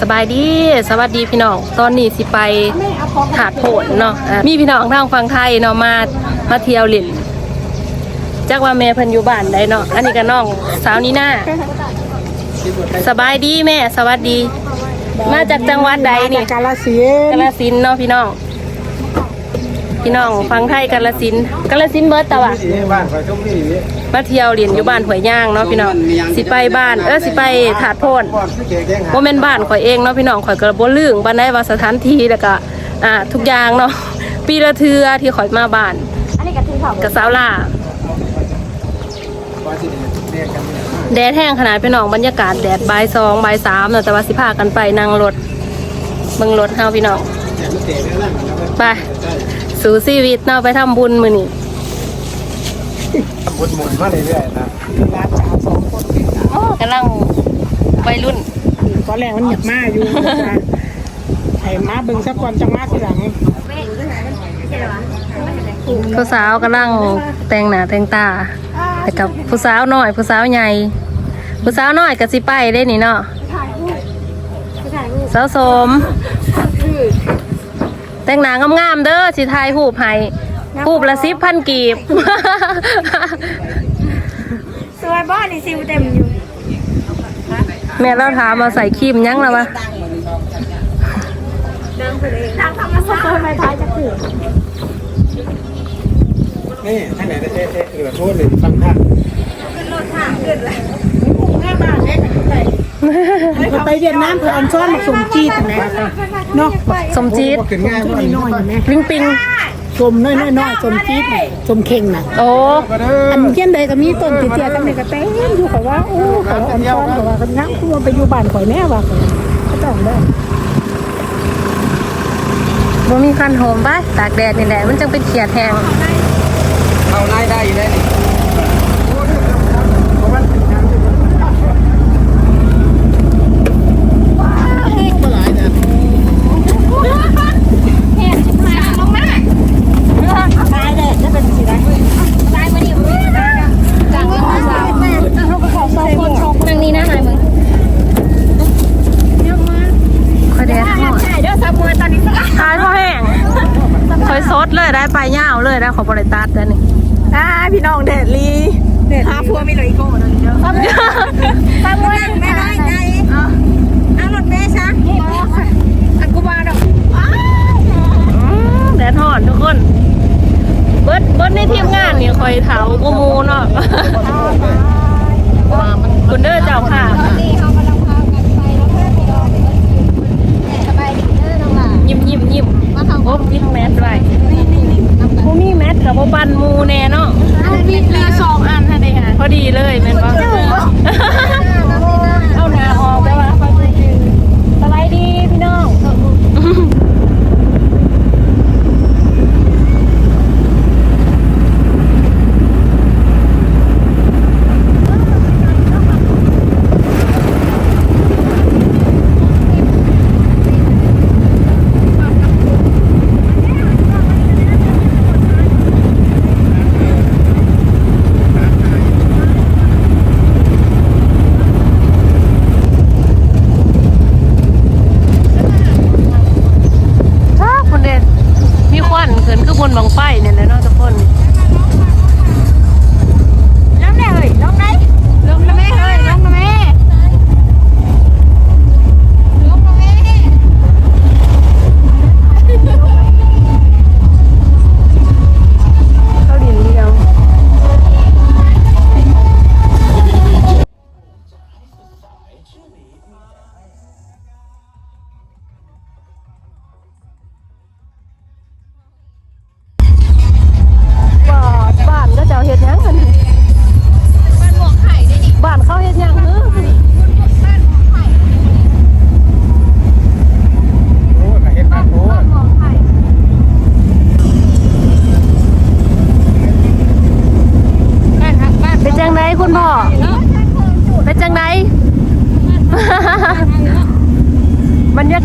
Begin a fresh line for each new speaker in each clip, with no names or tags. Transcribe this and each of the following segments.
สบายดีสวัสดีพี่น้องตอนนี้สิไปถาดโผนเนาะอะมีพี่น้องทางฝั่งไทยเนาะมามาเที่ยวเล่นจักว่าแม่เพิ่นอยู่บ้านได้เนาะอันนี้ก็น้องสาวนีน่าสบายดีแม่สวัสดี มาจากจังหวัดใดนี่
กาลสิน
กาฬสินธุ์เนาะพี่น้องพี่น้องฟังไทยกาฬสินธุ์กาฬสินธุ์เบิร์ตะวะ
บ้านคอยชมนี่
มาเที่ยวเรียนอยู่บ้านหวยย่างเนาะพี่น้องสิไปบ้านเออสิไปถาดโพน
ก่อนที่เก๋แกงหา
บ่แม่นบ้านข่อยเองเนาะพี่น้องข่อยก็บ่ลืมบ้านใดว่าสถานที่แล้วก็อ่าทุกอย่างเนาะปีละเทื่อที่ข่อยมาบ้าน
อันนี้กะทิเขา
กับสาวล่า
ว่าสิเรียกกันเนี่ย
แดดแห้งขนาดพี่น้องบรรยากาศแดดบ่ายสองบ่ายสามเนาะแต่ว่าสิพากันไปนั่งรถเบิ่งรถเฮาพี่น้อง
เนี่ยมันเตะแล้วนั่นแล้ว
ไปสู่ชีวิตเนาะไปทำบุญมื้อนี้
หมุนหมุนมาเรื่อยๆนะ
ร้านสาวสองคน
กำลังวัยรุ่น
ตอนแรกมันหยับมาอยู่จ้ะไอ้มาเบิ่งสักก่อนจะมาทีหลัง
ผู้สาวกำลังแต่งหน้าแต่งตาแต่กับผู้สาวน้อยผู้สาวใหญ่ผู้สาวน้อยก็สิไปได้นี่เนาะสาวสม แต่งหน้างามๆเด้อสิถ่ายรูปให้ รูปละสิบพันกีบ
สวยบ้านนี่ซิวเต็มอยู่
แม่เราถามมาใส่ครีมยังแล้ววะ
ทางธรรมชาติไม่ท้ายจะคือ
นี่ท่านไหนได้เอ๊ะเอ๊ะเหลือโทษหรือฟังท่าน
ไปเวียดนามเพื่ออันซ้อนมาส่งจีตรงไหนเนาะ
สมจีด
ขึ้นง่าย
จุ
ก
ด
ว่า
นี้
นี้
น้อยไหม
ลิงปิง
สมน้อยน้อยน้อยสมจีดสมเข่งน่ะ
โอ้
ก็เด้อ
อันเพี้ยนใดก็มีต้นติเตียกันนี่ก็เต็มอยู่เขาว่าโอ้เขาว่าอันซ้อนเขาว่ากันงั้นคือว่าไปอยู่บ้านข่อยแน่ว่าเขาต้องได้
บ่มีคันโฮมปะตากแดดนี่แหละมันจังเป็นเขียดแห้ง
เข้านายได้อยู่ได้นี่ก็หลายเนี่ย
ตายเลยจะเป็นสิไรตายมาดิจังเลยเขาก็ขอสองค นสอง
นั่งนี่นะหายมึงค่อยแดดหอด
ใช่เด้อสามวยตอนนี้ก็
ทายพ่อแห้งค่อยซดเลยได้ไปย่าวเลยได้ขอบริตัดแล้วนี่
อ่าพี่น้องเดดลีหาพัวมีเลยอีโก้นั่นเด้อสามวยแม่ได้ไงเอารถเมย์ซะอันกูมาดอก
แดดหอดทุกคนเบิดเบิดในทีมงานนี่คอยเถากูมูเนาะ คุณเด้อเจ้าค่ะ
นี่เขากำลังพากันไปแล้วเพื่อนพี่น้องสบายดีเด้อน้องหล่ะ
ยิ้มยิ้มยิ้ม
มาทำ
โอ้ยิ้มแมสไว้มูมีแมสกับโบปันมูแน่เนาะ
มีเรือสองอันให้ได้ค่ะ
พอดีเลยแม่นป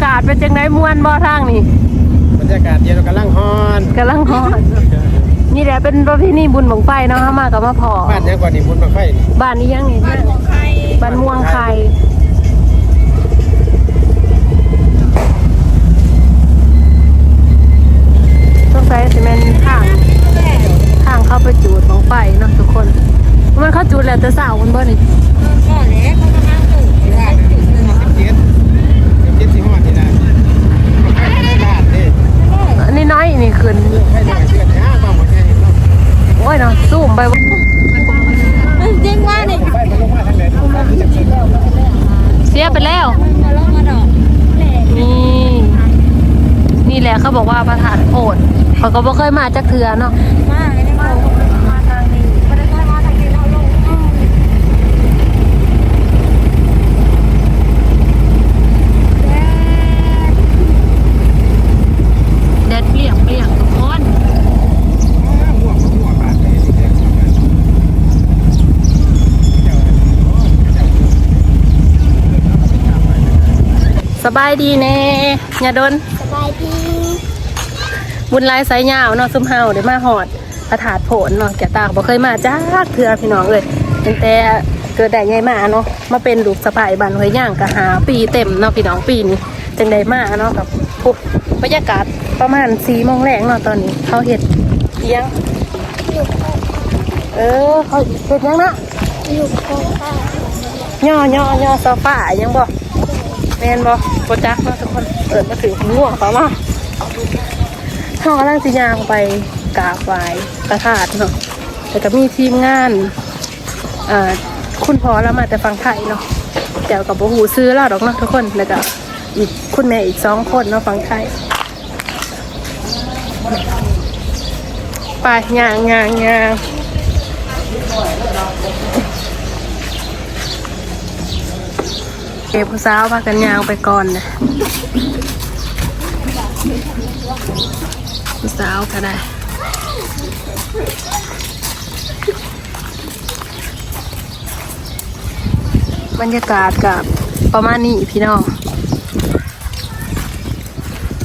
ากาศเป็นจังไงม่วนบ่อทางนี่บรรยากาศเย็นกำ
ลังฮอนกำ
ลังฮอนนี่แหละ
เป็นประเพณีบุญบังไฟเนาะ
มากั
บมาพอ
บ้านยั
งกว่า
นี่บุญบังไฟบ้านนี้ยังไงบ้านม่วงไข่บ้านม่วง
ไข่ต้องใช้ซีเมนต์ข้าง
ข้างเข้าไปจูดของไฟเนาะทุกคนมันเข้า
จูดแล้วจะสาวมัน
บ่นี่ก็แล้ว
ไปแล้ว
นี่นี่แหละเขาบอกว่าพระธาตุโพนเขาก็บ่เคยมาจากเถือเนาะ
มากเลยมามาทางนี้ไม่ได้มาทางนี้เราลง
แดดเปรี้ยงเปรี้ยงทุกคน
หัวหัวบาดเลยสิแดง
สบายดีแน่อย่าดน
สบายดี
บุญหลายสายยาวเนาะซุมเฮาได้มาหอดพระธาตุโผนเนาะแกตากบ่เคยมาจากเทือพี่น้องเลยตั้งแต่เกิดได้ใหญ่มาเนาะมาเป็นลูกสะใภ้บ้านห้วยย่างก็หาปีเต็มเนาะพี่น้องปีนี้จังได้มาเนาะกับปุ๊บบรรยากาศประมาณ4โมงแรงเนาะตอนนี้เขาเฮ็ดเอียงเออเขาเฮ็ดหยังนะ
อยู่โคงค่ะ
ย่อย่อย่อโซฟาอิหยังบ่ แม่นบ่โปรจักเนาะทุกคนเปิดมาถึงง่วงต่อมาเขากำลังสิยางไปกราบไหว้พระธาตุเนาะแต่ก็มีทีมงานอ่าคุณพ่อแล้วมาแต่ฟังไทยเนาะแต่กับบ่หูซื้อแล้วดอกเนาะทุกคนแล้วก็อีกคุณแม่อีกสองคนเนาะฟังไทยไปย่างยางยาง เก็บผู้สาวพากันยางไปก่อนนะผู้สาวก็ได้บรรยากาศกับประมาณนี้พี่น้อง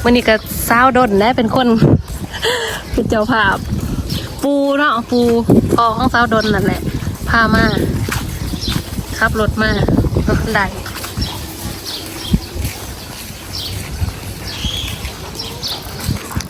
วันนี้ก็สาวดนและเป็นคนเป็นเจ้าภาพ ปูเนาะปูพอของสาวดนนั่นแหละพามาขับรถมารถไห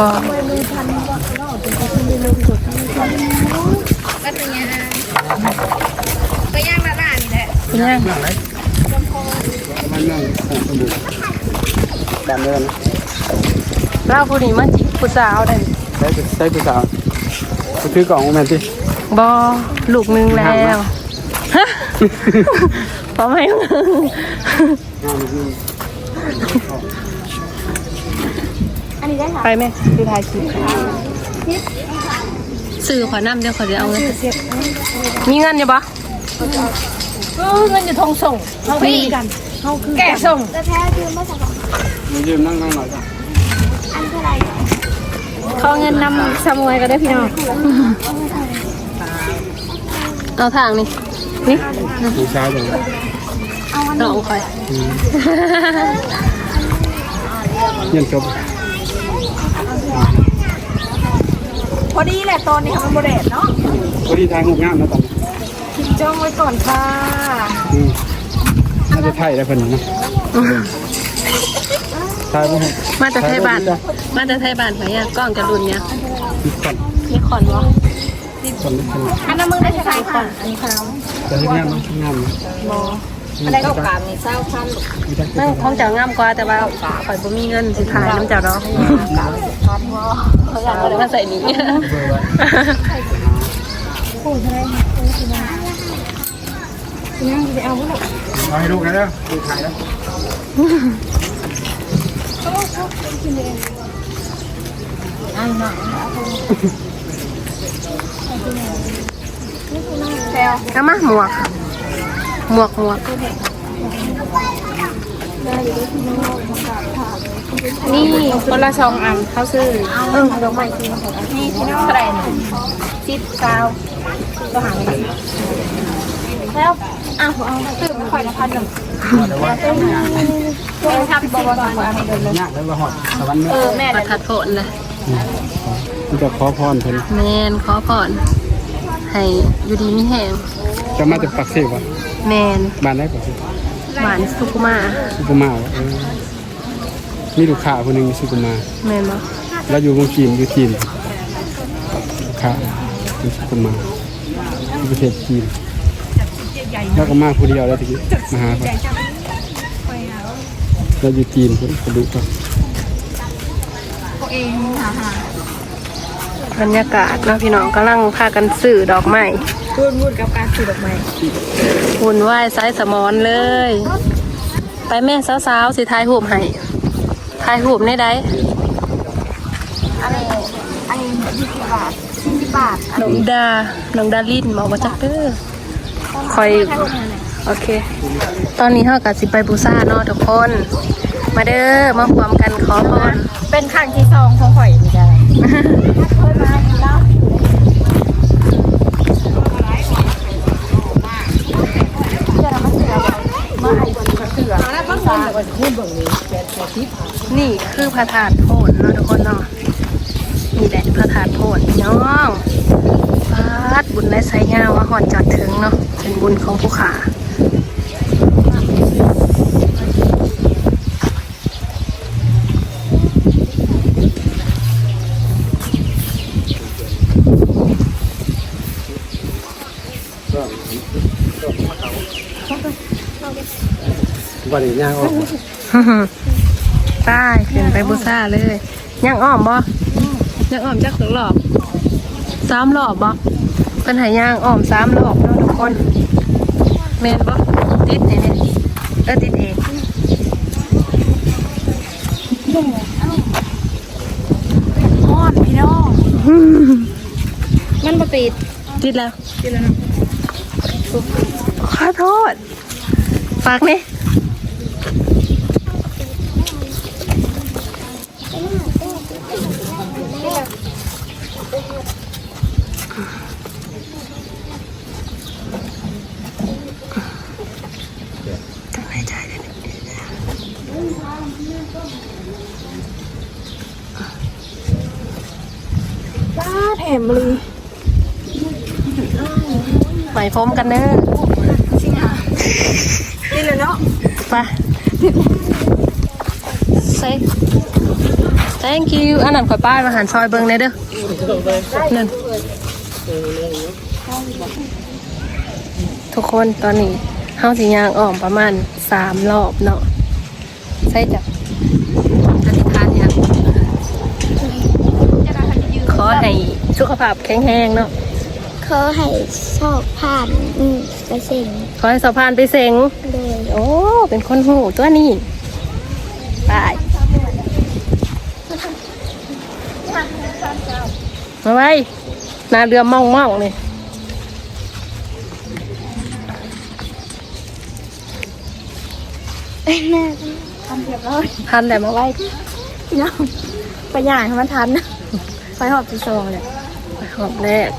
บ
อก
ก็เป็นยังก็ย่างละลานนี่แหละ
เป็นยัง
เรื่องอะไรมันเรื่องของสมุนดำเนิน
เล่าผู้นี้มาจิกผู้สาวได้
ใช้ใช้ภาษาไปซื้อกล่องโมเมนต์ที่
บอลูกหนึงแล้วฮะพอไหมมึง
งานนี้
อันนี้ได้ค่ะ
ไปไหมดูถ่ายคลิปสื่อขอนำเดี๋ยวขอจะเอาเงินมีเงินอยู่ปะ
เงินอยู่ทงส่งเขาพี่กันเขาคือแก่ส่ง
แต่แท้คือไม่ใช่ของ
มายืมนั่งนั่งหน่อยจ้ะ
อันเท่าไหร่
เขาเงินนำสมวยก็ได้พี่น้อง
เอาทางนี่นี่
ดูช้าจัง
น้องคอย
เงินจบ
พอดีแหละตอนนี้ค่ะมันโมเดลเนาะ
พอดีทางหูงามนะตอน
ทิ้งจ้องไว้ก่อนค่ะ
อืมน่าจะไทยแล้วคนนี้นะไทยป่ะ
มาแต่ไทยบ้านมาแต่ไทยบ้านไปเนี่ยกล้องจะรุนเนี่ย
คิดก่อน
นี่ขอนวะ
ก่อนนิดนึง
อันนั้นมึงได้ใช้ก่อนอันนี้เขา
จะเรียกงามมั้ยงามมั้ย
อะไรก็กามนี่เศร้าพัน
นั่งของเจ้างามกว่าแต่ว่าข่อยบ่มีเงินสิถ่ายน้ำเจ้าดอก เขาอยากเอามาใส่นี้
เอาให้ลูกนะเด้อลูกถ่ายแล้ว
เอามาหมวก หมวกหมวกนี่
นี่คนละสองอันเขาซื้อเออดอกไม้ซื้อมาหกอันนี่พี่น้องอะไรเนี่ยสิบเก้าก็หาไปแล้วอะเอาซื้อมาคอยละพันหนึ่ง
แต่ว่า
ตัวทำสิบบาทเอาให้เดินเลย
ยากเลยว่าหอดสวรรค์
เออแม่
ประทัดโผนเลย
มันจะขอพรเพิ่น
แม่นขอพรให้อยู่ดีมีแหง
จะมาจากปักเสกวะ
แมน
บ้านไหนปักเสก
ล
บ้านสุกุมา
สุกุมาเออ มีลูกค้าคนหนึงสุกุมา
แม่นบ่
แล้วอยู่วงจีนอยู่จีนลูกค้าเป็นสุกุมาที่ประเทศจีนแล้วก็มาผู้เดียวแล้วตะกี้มาหาเขาแล้วอยู่จีนเพิ่นก็ดูก่อน
ตัวเองหาหา
บรรยากาศเนาะพี่น้องกำลังพากันซื้อดอกไม้
พูดพูดกับการสื่อดอกไม้
หุ่นไหว้ไซส์สมอนเลย ไปแม่สาวๆสิทายหูปให้ ทายหูปในใด
อันนี้อันนี้ยี่สิบบาทสี่สิบบาท
น้องดาน้องดาลินบอกว่าจักเด้อคอยโอเค ตอนนี้เฮากับสิไปบูซาเนาะทุกคน มาเด้อมาพร้อมกันขอพร
เป็นครั้งที่สองของข่อยนี่ได้เคยมาอีกแล้ว
นี่ นี่คือพระธาตุโพนเนาะทุกคนเนาะนี่แหละพระธาตุโพนพี่น้องฟาดบุญและไซยาวมาหอดจอดถึงเนาะเป็นบุญของผู้ขา
วันนี้ย่างออก
ใต้ขึ้นไปบูซาเลยยังอ้อมบ่ยังอ้อมจักสองรอบสามรอบบ่เป็นใหายย่างอ้อมสามรอบเนาะทุกคนเมนบ่ติดนี่นี่เออติดเอง
ฮอดพี่น้องมันมาติด
ติดแล้ว
ติดแล้วเนาะ
ขอโทษฝากนี่ต้องหายใจด้วยนะ
ป้าแถมเลย
ไหมพร้อมกันเด้อ
นี่เลยเนาะ
ไปใส่ thank you อันนั้นข่อยป้ายมาหันซอยเบิ่งเลยเด้อนั่นทุกคนตอนนี้เฮาสิย่างอ้อมประมาณสามรอบเนาะใส่จับ อธิษฐานยังขอให้สุขภาพแข็งแรงเนาะ
เขาให้ชอบผ่านอืมไปเซ็ง
ขอให้สะพานไปเสง
เลย
โอ้เป็นคนหูตัวนี้ไปมาไว้หนาเรือมองมองๆเลย
แม่
ทำเรี ยบร้อย
พันแหละมาไว้
พี่น้องไปย่างให้มันทันนะไปหอบที่ซองเลย
ไปหอบแรก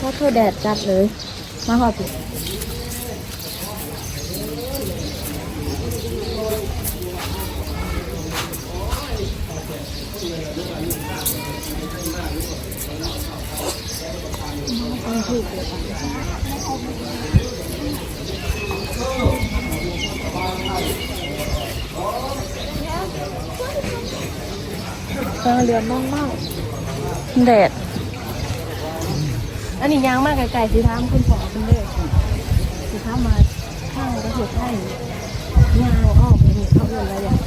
ถ้าเธอแดดจัดเลย มาหอบที่
เออเรือมองมองแดด อันนี้ยางมากไก่ๆสีท้ามคุณพ่อคุณเลยสีท้ามมาข้างก็เห็ดให้ยางออกนี่เขาเรียกอะไรอย่าง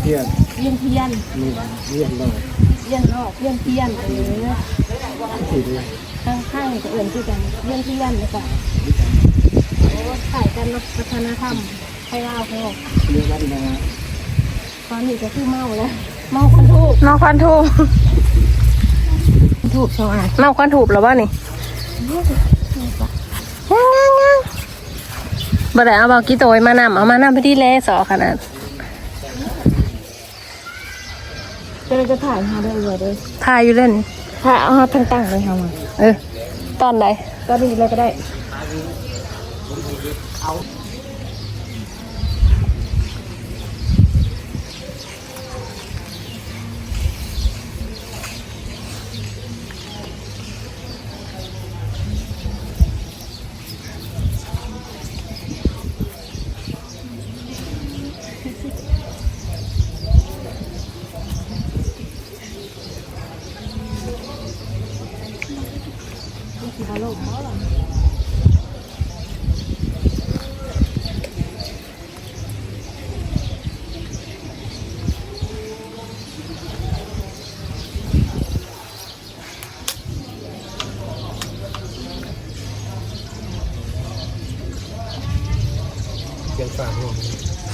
เที่ยง
เยี่ยนเทียน
นี่เรียนเลย
เยี่ยนออกเยี่ยนเทียนเออ
ที่เลย
ข้างข้างๆก็เอื่นคือกันเยี่ยนเทียนเลยค่ะโอ้ถ่ายกันเนาะวัฒนธรรมไทยลาวเขาบอก
เรียนรัฐนะ
ตอนนี้ก็คือเมาแล้ว เมาควันทูบ
น้องควันทู
ทูบชาวอ่านเมาควันทูบหรอวะนี่ยังยังยังบ่ได้เอาเบากี่ตัวมานำเอามานำไปที่แลสอขนาด
จะเลยจะถ่ายมาด้วยเลยด้วย
ถ่ายอยู่เล่น
ถ่ายเอาตั้งๆเลยค่ะมา
เออตอนใด
ก็ดีเลยก็ได้
น
เสียง ฝ่าห้อง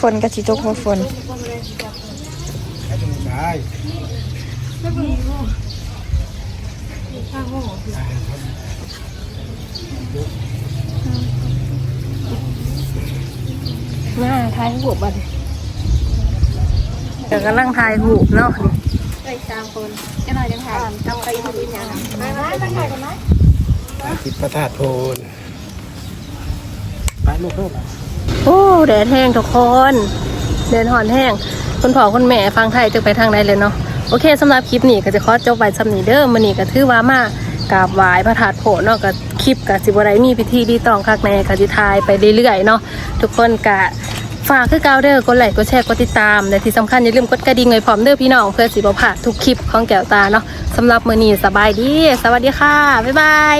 ฝนกับชิตกมาฝน
ได้
หน้าทายหูบบัดเดี๋ยวกำลังทายหูบเนาะ
เลยสามคนจะหน่อยยังถ่ายจำไปทำอีกอย่างไปไหมไปถ่ายกันไหม
ติดประทาดโพนไปลูกเพิ่ม
โอ้แดดแห้งทุกคนแดดหอนแห้งคุณพ่อคุณแม่ฟังไทยจะไปทางไหนเลยเนาะโอเคสำหรับคลิปนี้ก็จะขอจบไว้สำนีเด้อมื้อนี้ก็ถือว่ามากราบไหว้พระธาตุโพเนาะก็คลิปก็สิบได้มีพิธีดีตองคักแน่ก็สิทายไปเรื่อยๆเนาะทุกคนก็ฝากคือเก่าเด้อกดไลค์กดแชร์กดติดตามและที่สำคัญอย่าลืมกดกระดิ่งไว้พร้อมเด้อพี่น้องเพื่อสิบ่าดทุกคลิปของแก้วตาเนาะสำหรับมือนี้สบายดี สวัสดีค่ะ บ๊ายบาย